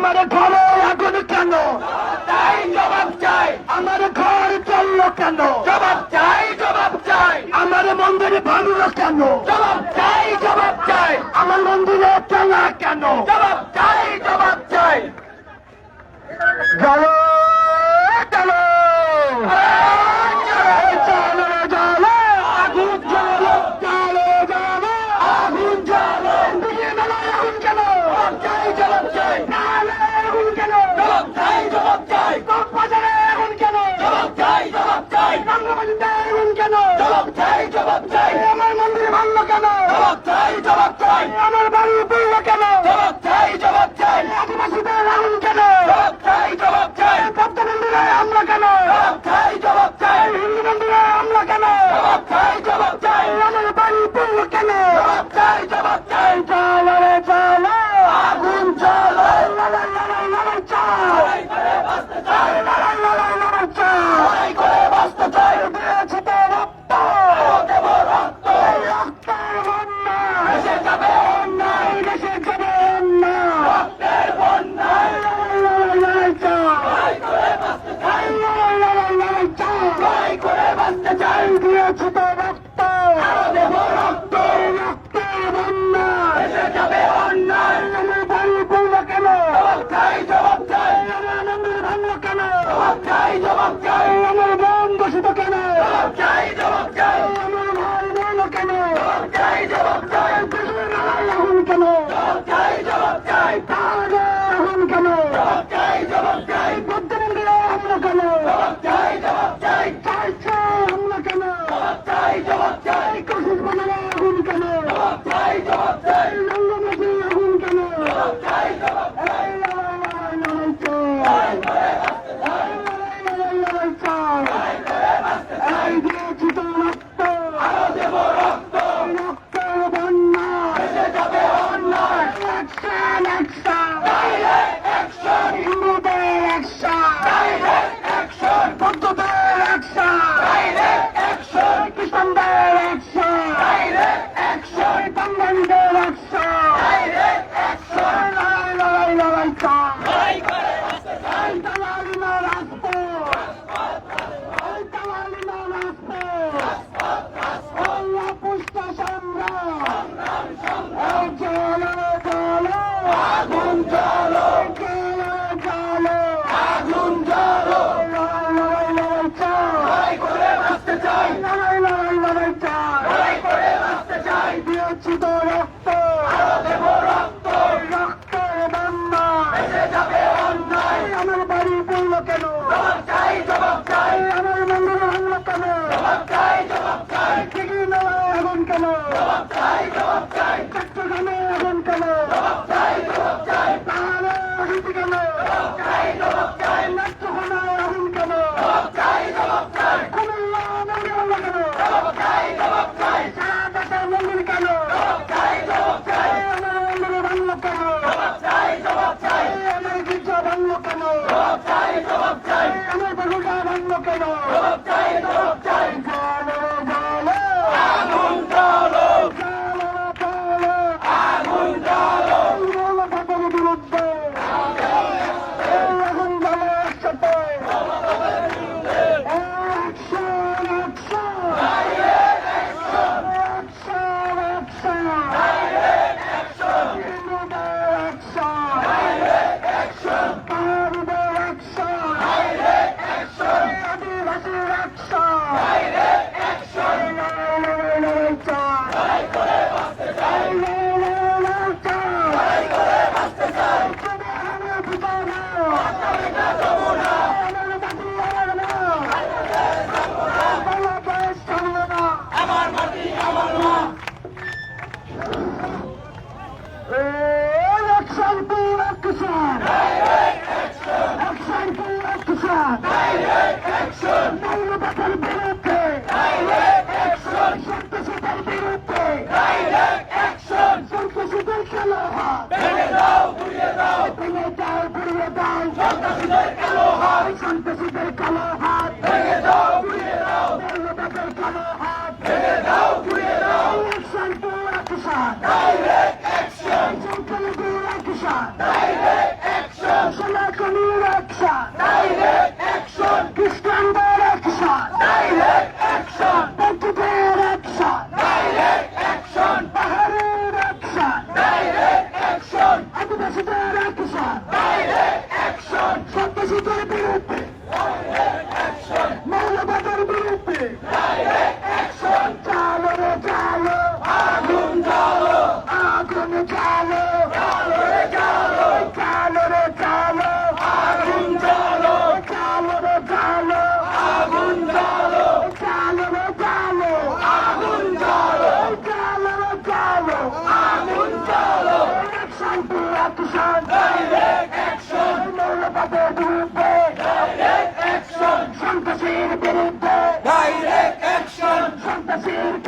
আমার ঘরে আগুন কেন? তাই জবাব চাই। আমার ঘর চলল কেন? জবাব চাই জবাব চাই। আমার মন্দির ভাঙলো কেন? জবাব চাই জবাব চাই। আমার মন্দির ভাঙল কেন? জবাব চাই জবাব চাই। আমার বাড়ি পড়ল কেন? জবাব চাই জবাব চাই। আদিবাসীদের রাউন কেন? জবাব চাই জবাব চাই। ভক্ত মন্দিরে আমরা কেন? জবাব চাই জবাব চাই। হিন্দু মন্দিরে আমরা কেন? জবাব চাই জবাব চাই। আমার বাড়ি পড়ল কেন? জবাব চাই জবাব চাই। চালারে চালা Aksan, Aksan.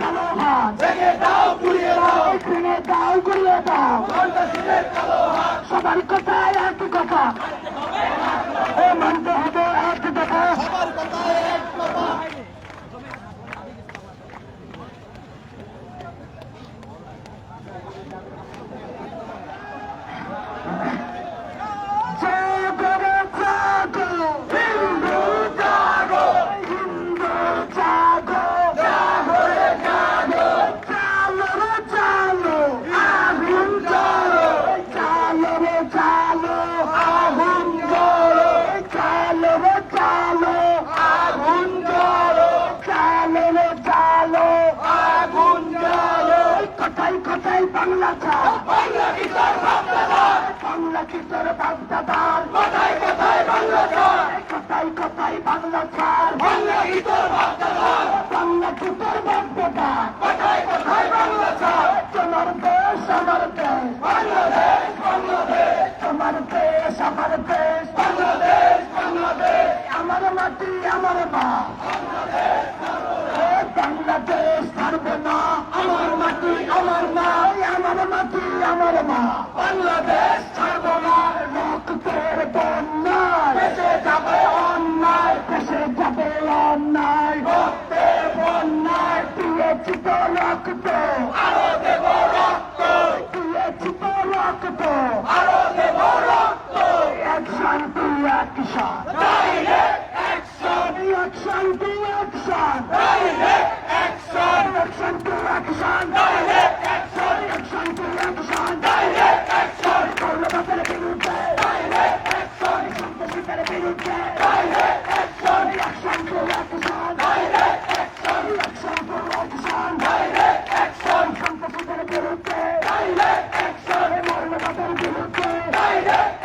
কালো হাত। ভেঙে দাও গুড়িয়ে দাও। এখানে দাও গুলিয়ে দাও। সবার কথায় একই কথা মানতে হবে একই কথা জাগো রে জাগো হিন্দু জাগো হিন্দু জাগো জাগো রে জাগো চালো রে চালো আগুন জ্বালো চালো রে চালো আগুন জ্বালো চালো রে চালো আগুন জ্বালো চালো রে চালো আগুন জ্বালো কথাই কথাই বাংলা ছাড় বাংলা কি তার বাপদাদার বাংলা কি তোর বাগদাদার কথায় কথায় বাংলা ছাড় কথাই বাংলা ছাড়। বাংলা কি তোর বাংলা কি তোর কথায় কথায় বাংলা ছাড়? তোমার দেশ আমার দেশ। বাংলাদেশ বাংলাদেশ। তোমার দেশ আমার দেশ। বাংলাদেশ বাংলাদেশ। আমার মাটি আমার মা বাংলাদেশ ছাড়বে না। আমার মাটি আমার মা। আমার মাটি আমার মা। বাংলাদেশ রক্ত দেব রক্ত action to action direct action action to action direct action action to action direct action action to action direct action মৌলবাদের বিরুদ্ধে ডাইরেক্ট অ্যাকশন সন্ত্রাসীদের বিরুদ্ধে direct action action to action direct action action to action direct action সন্ত্রাসীদের বিরুদ্ধে direct action মৌলবাদের বিরুদ্ধে direct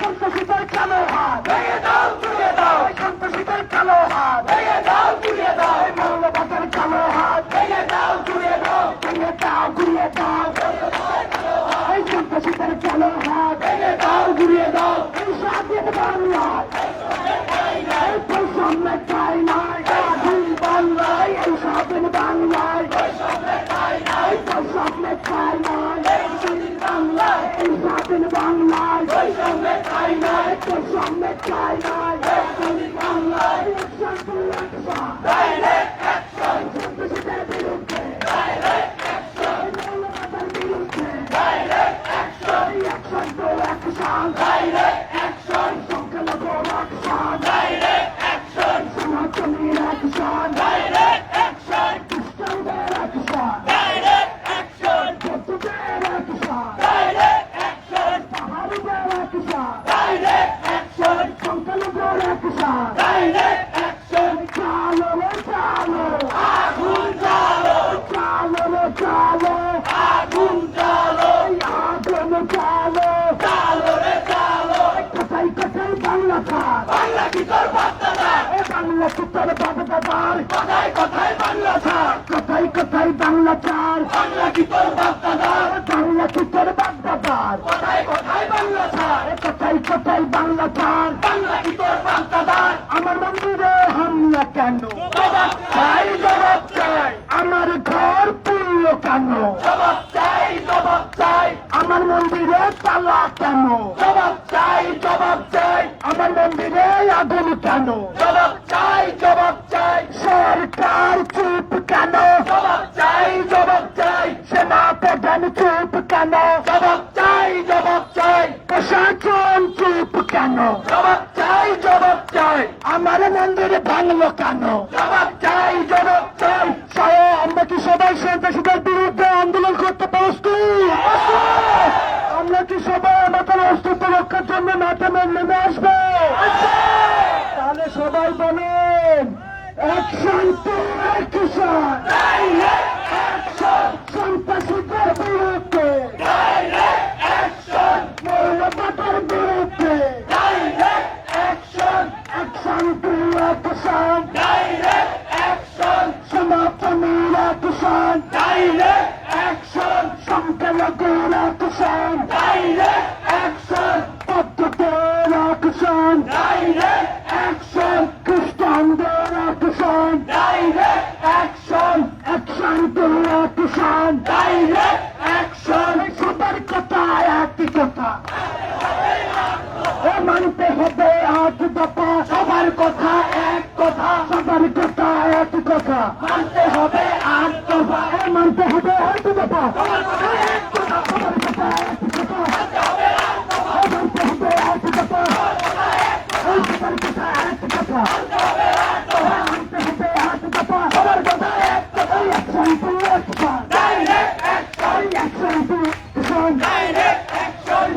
সন্ত্রাসীদের কালো হাত। ভেঙে দাও তুলে দাও। সন্ত্রাসীদের কালো হাত। ভেঙে দাও তুলে দাও মৌলবাদের কালো হাত ভেঙে দাও তুলে দাও ভেঙে দাও ঘুরিয়ে দাও এই সন্ত্রাসীদের কালো হাত ভেঙে দাও ঘুরিয়ে দাও এই স্বাধীন বাংলায় এই বৈষম্য চাই নাই স্বাধীন বাংলায় এই স্বাধীন বাংলায় এই বৈষম্য চাই নাই বাংলায় এই স্বাধীন বাংলায় চাই নাই বৈষম্য চাই নাই বাংলায় Action to action! Direct action সন্ত্রাসীদের বিরুদ্ধে ডাইরেক্ট অ্যাকশন মৌলবাদের বিরুদ্ধে direct action Action to action! Direct action সংখ্যালঘুর action! Direct action সনাতনীর action! ডাইরেক্ট অ্যাকশন খ্রিস্টানদের action! ডাইরেক্ট অ্যাকশন বৌদ্ধদের action! ডাইরেক্ট অ্যাকশন পাহাড়িদের action! ডাইরেক্ট অ্যাকশন সংখ্যালঘুর action! ডাইরেক্ট অ্যাকশন চালো রে চালো! আগুন জ্বালো চালো রে চালো! আগুন জ্বালো আগুন কোথায় কোথায় বাংলা ছাড়! কি তোর বাগদাদার! কথায় কথায় বাংলা ছাড় বাংলা কি তোর বাপদাদার বাংলা চিত্র বাগদাদার কথায় কথায় বাংলা ছাড় কোথায় কোথায় বাংলা চার বাংলা কি তোর হামলা কেন চাই জবাব চাই। আমার ঘর পুড়ল কেন জবাব চাই জবাব চাই। আমার মন্দিরে তালা কেন জবাব চাই জবাব চাই। আমার মন্দিরে আগুন কেন জবাব চাই জবাব চাই। সরকার চুপ কেন? জবাব চাই জবাব চাই। সেনা প্রধান চুপ কেন? জবাব চাই জবাব প্রশাসন চুপ কেন? জবাব চাই জবাব চাই। আমার মন্দিরে ভাঙলো কেন? জবাব চাই জবাব চাই। সহ আমরা কি সবাই সন্ত্রাসীদের বিরুদ্ধে আন্দোলন করতে প্রস্তুত আমরা কি সবাই আমাদের অস্তিত্ব রক্ষার জন্য মাঠে নেমে আসব?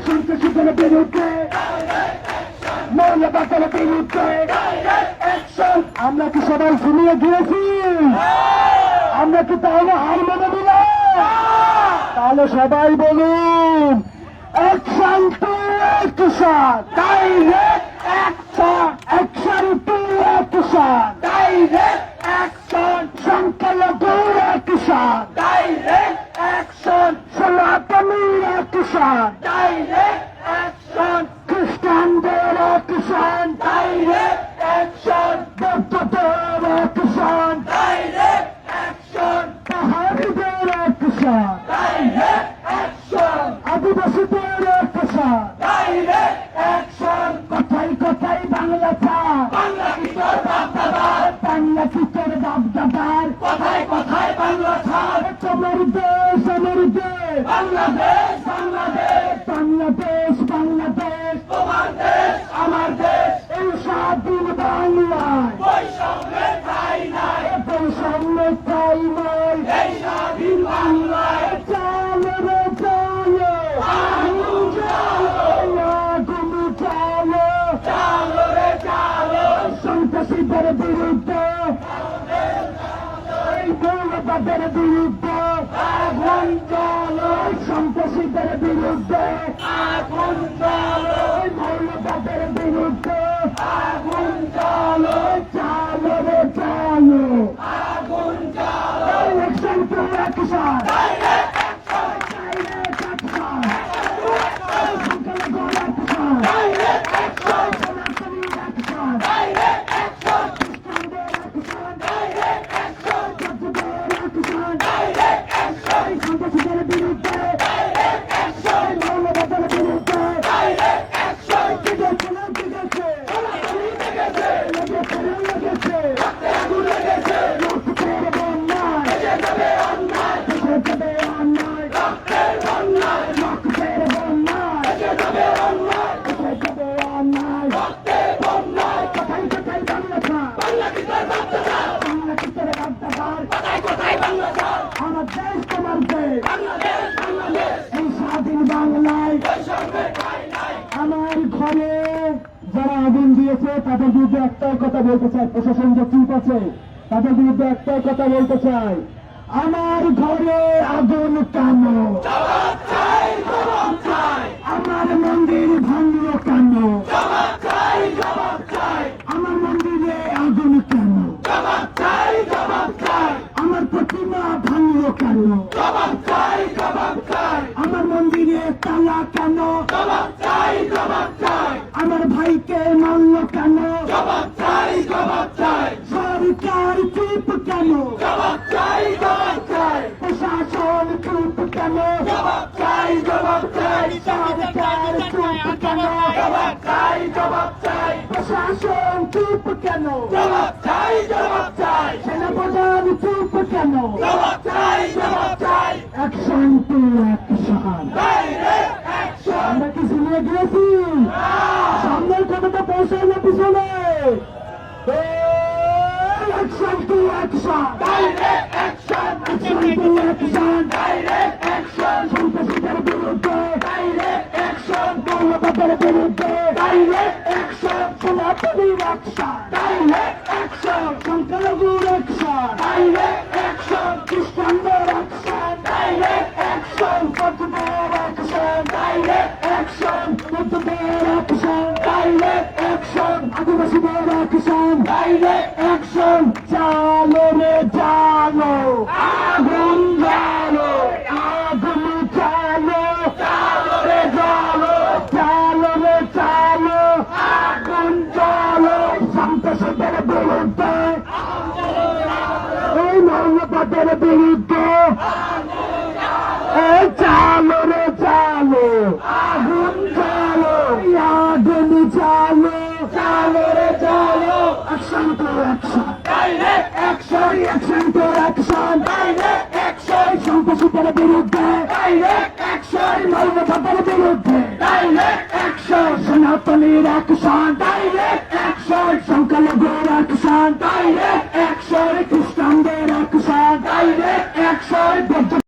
সন্ত্রাসীদের বিরুদ্ধে মৌলবাদের বিরুদ্ধে আমরা কি সবাই ঘুমিয়ে গিয়েছি আমরা কি তাহলে হার মেনে দিলাম তাহলে সবাই বলুন action to action direct action action to action direct action সংখ্যালঘুর action direct action সনাতনীর অ্যাকশন ডাইরেক্ট অ্যাকশন খ্রিস্টানদের অ্যাকশন ডাইরেক্ট অ্যাকশন বৌদ্ধদের অ্যাকশন ডাইরেক্ট অ্যাকশন পাহাড়িদের অ্যাকশন আদিবাসীদের অ্যাকশন ডাইরেক্ট অ্যাকশন কথাই কথাই বাংলা ছাড় বাংলা কি তোর বাপ দাদার বাংলা কিচের বাপ দাদার কথায় কথায় বাংলা ছাড় তোমার দেশ আমার দেশ বাংলাদেশ বাংলাদেশ বাংলাদেশ বাংলাদেশ তোমার দেশ আমার দেশ এই স্বাধীন বাংলায় বৈষম্যের ঠাই নাই বৈষম্য চাই নয় এই স্বাধীন বাংলায় চালো রে চালো আগুন জ্বালো আগুন চালো চালো রে চালো সন্ত্রাসীদের বিরুদ্ধে এই মৌলবাদের বিরুদ্ধে আগুন জ্বালো সন্ত্রাসীদের বিরুদ্ধে আগুন জল ওই মৌলবাদের বিরুদ্ধে আগুন জল চালো রে চালো আগুন জল action to action direct direct action সংখ্যালঘু অ্যাকশন ডাইরেক্ট অ্যাকশন সনাতনী অ্যাকশন ডাইরেক্ট অ্যাকশন খ্রিস্টানদের অ্যাকশন ডাইরেক্ট অ্যাকশন বৌদ্ধদের অ্যাকশন ডাইরেক্ট অ্যাকশন এই সন্ত্রাসীদের বিরুদ্ধে ডাইরেক্ট অ্যাকশন এই মৌলবাদের বিরুদ্ধে ডাইরেক্ট অ্যাকশন ঠিক আছে না ঠিক আছে লেগেছে লেগেছে লেগেছে আগুন লেগেছে রক্তের বন্যায় বেঁচে যাবে অন্যায় দেশে যাবে অন্যায় রক্তের বন্যায় রক্তের বন্যায় বেঁচে যাবে অন্যায় দেশে যাবে অন্যায় রক্তের বন্যায় কোথায় কোথায় বাংলা ছাড় বাংলা কি তোর বাপ দাদার বাংলা চিত্রের বার্তাকার কোথায় কোথায় বাংলা ছাড় আমার ঘরে যারা আগুন দিয়েছে, তাদের বিরুদ্ধে একটাই কথা বলতে চাই। প্রশাসন যে চুপ আছে, তাদের বিরুদ্ধে একটাই কথা বলতে চাই। আমার ঘরে আগুন কেন? আমার মন্দির ভাঙলো কেন জবাব চাই জবাব চাই আমার মন্দিরে আগুন কেন জবাব চাই জবাব চাই আমার প্রতিমা ভাঙলো কেন জবাব চাই জবাব চাই আমার মন্দিরে তালা কেন জবাব চাই জবাব চাই আমার ভাইকে মারলো কেন? জবাব চাই জবাব চাই। সরকার চুপ কেন? প্রশাসন চুপ কেন? জবাব চাই জবাব চাই। সরকার চুপ কেন? জবাব চাই জবাব চাই। প্রশাসন চুপ কেন? জবাব চাই জবাব চাই। সেনাপ্রধান চুপ কেন? জবাব চাই জবাব চাই। অ্যাকশন টু অ্যাকশন শুনিয়ে গিয়েছি সামনের কথাটা পৌঁছায় না পিছনে। Action to action direct action action to action direct action সন্ত্রাসীদের বিরুদ্ধে ডাইরেক্ট অ্যাকশন মৌলবাদের বিরুদ্ধে। ডাইরেক্ট অ্যাকশন চালো রে চালো আগুন জ্বালো, আগুন চালো চালো রে জ্বালো চালো রে চালো, আগুন জ্বালো। সন্ত্রাসীদের বিরুদ্ধে, এই মৌলবাদের বিরুদ্ধে চালো রে চালো আগুন চালো action to action direct action সন্ত্রাসীদের বিরুদ্ধে ডাইরেক্ট অ্যাকশন মৌলবাদের বিরুদ্ধে ডাইরেক্ট অ্যাকশন সনাতনীর অ্যাকশন ডাইরেক্ট অ্যাকশন সংখ্যালঘুর অ্যাকশন ডাইরেক্ট অ্যাকশন খ্রিস্টানদের অ্যাকশন ডাইরেক্ট অ্যাকশন